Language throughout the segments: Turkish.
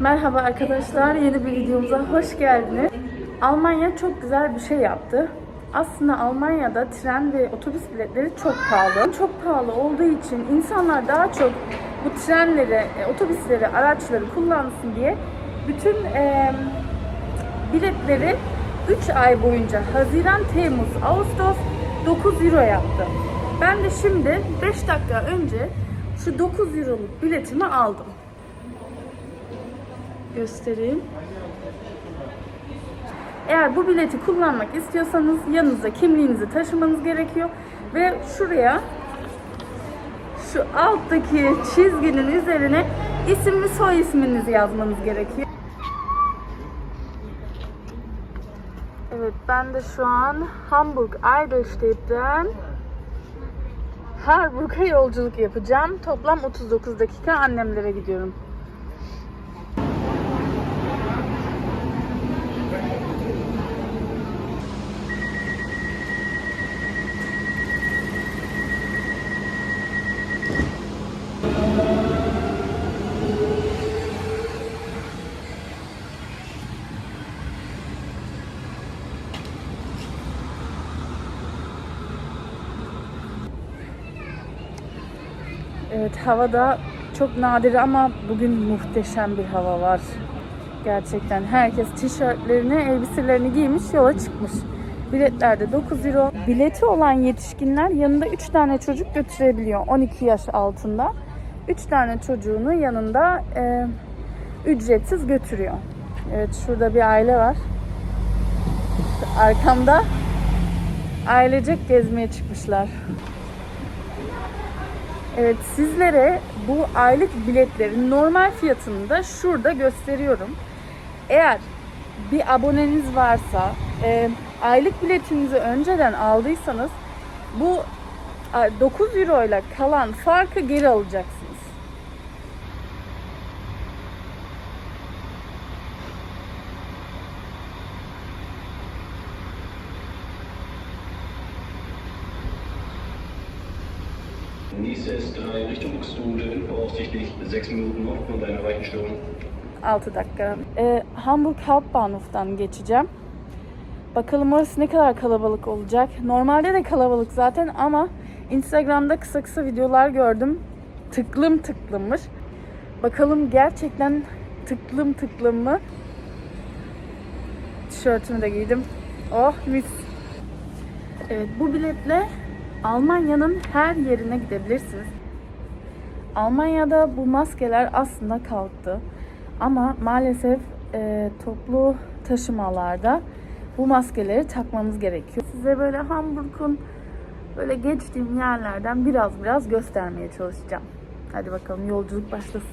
Merhaba arkadaşlar, yeni bir videomuza hoş geldiniz. Almanya çok güzel bir şey yaptı. Aslında Almanya'da tren ve otobüs biletleri çok pahalı. Çok pahalı olduğu için insanlar daha çok bu trenleri, e, otobüsleri, araçları kullansın diye bütün e, biletleri 3 ay boyunca Haziran, Temmuz, Ağustos 9 euro yaptı. Ben de şimdi 5 dakika önce şu 9 euroluk biletimi aldım. Göstereyim. Eğer bu bileti kullanmak istiyorsanız yanınızda kimliğinizi taşımanız gerekiyor ve şuraya şu alttaki çizginin üzerine isim ve soy isminizi yazmanız gerekiyor. Evet ben de şu an Hamburg Eidelstedt'ten Harburg'a yolculuk yapacağım. Toplam 39 dakika annemlere gidiyorum. Evet havada çok nadir ama bugün muhteşem bir hava var. Gerçekten herkes tişörtlerini, elbiselerini giymiş yola çıkmış. Biletler de 9 euro. Bileti olan yetişkinler yanında 3 tane çocuk götürebiliyor 12 yaş altında. 3 tane çocuğunu yanında e, ücretsiz götürüyor. Evet şurada bir aile var. Arkamda ailecek gezmeye çıkmışlar. Evet sizlere bu aylık biletlerin normal fiyatını da şurada gösteriyorum. Eğer bir aboneniz varsa e, aylık biletinizi önceden aldıysanız bu a, 9 euro ile kalan farkı geri alacaksınız. Nice ist äh, Richtung Buxtehude voraussichtlich sechs Minuten aufgrund einer Weichenstörung. 6 dakika. E, Hamburg Hauptbahnhof'tan geçeceğim. Bakalım orası ne kadar kalabalık olacak. Normalde de kalabalık zaten ama Instagram'da kısa kısa videolar gördüm. Tıklım tıklımmış. Bakalım gerçekten tıklım tıklım mı? Tişörtümü de giydim. Oh mis. Evet bu biletle Almanya'nın her yerine gidebilirsiniz. Almanya'da bu maskeler aslında kalktı. Ama maalesef e, toplu taşımalarda bu maskeleri takmamız gerekiyor. Size böyle Hamburg'un böyle geçtiğim yerlerden biraz biraz göstermeye çalışacağım. Hadi bakalım yolculuk başlasın.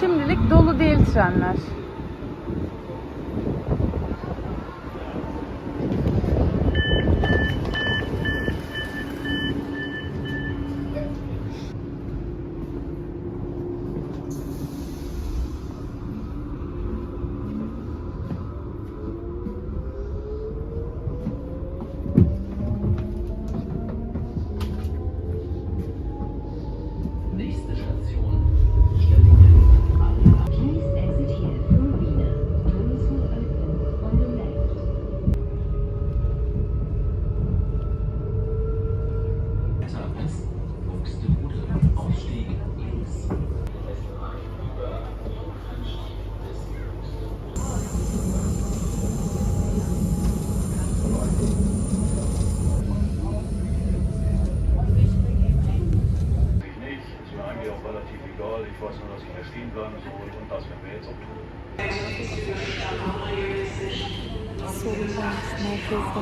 Şimdilik dolu değil trenler. Bleiben soll und das werden wir jetzt auch tun. Sorunlar merkezde.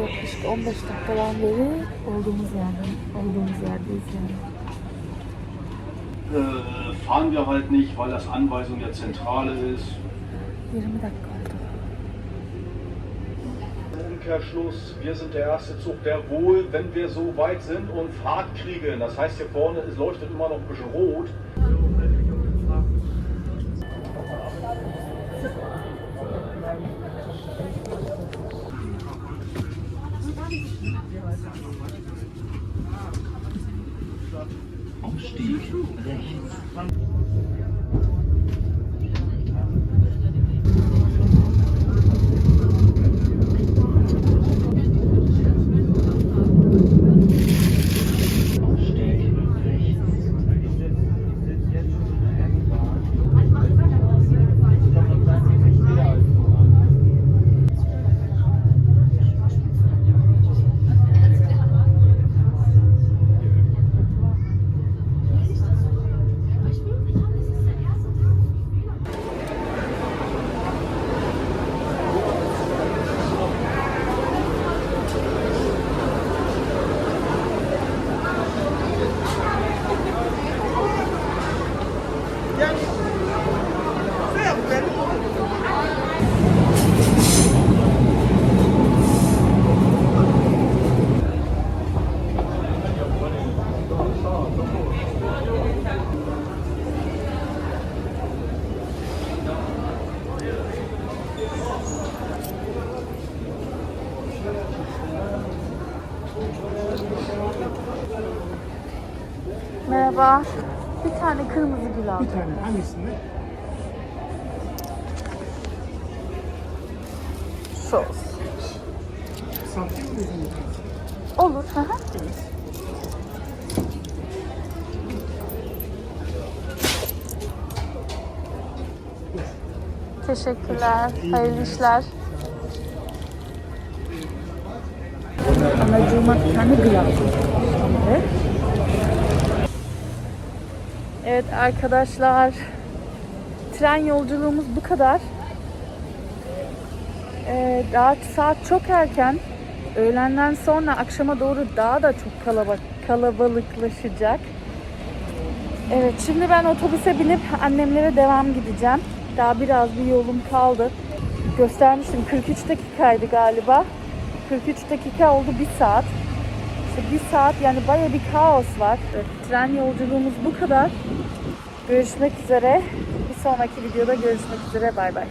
Yaklaşık 15 dakikadan beri olduğumuz yerden, olduğumuz yerdeyiz yani. Äh, fahren wir halt nicht, weil das Anweisung der Zentrale ist. 20 dakika oldu. Umkehrschluss, wir sind der erste Zug, der wohl, wenn wir so weit sind und Fahrt kriegen, das heißt hier vorne, es leuchtet immer noch ein bisschen rot, Umstieg rechts. Merhaba. Bir tane kırmızı gül aldım. Bir tane hangisinde? Şu olsun. Santim mi? Olur. Hı hı. Teşekkürler. Hayırlı işler. Anacığıma bir tane. Şimdi. Evet arkadaşlar. Tren yolculuğumuz bu kadar. Ee, daha saat çok erken. Öğlenden sonra akşama doğru daha da çok kalabalık, kalabalıklaşacak. Evet şimdi ben otobüse binip annemlere devam gideceğim. Daha biraz bir yolum kaldı. Göstermiştim 43 dakikaydı galiba. 43 dakika oldu bir saat. İşte bir saat yani baya bir kaos var. Tren yolculuğumuz bu kadar. Görüşmek üzere. Bir sonraki videoda görüşmek üzere. Bay bay.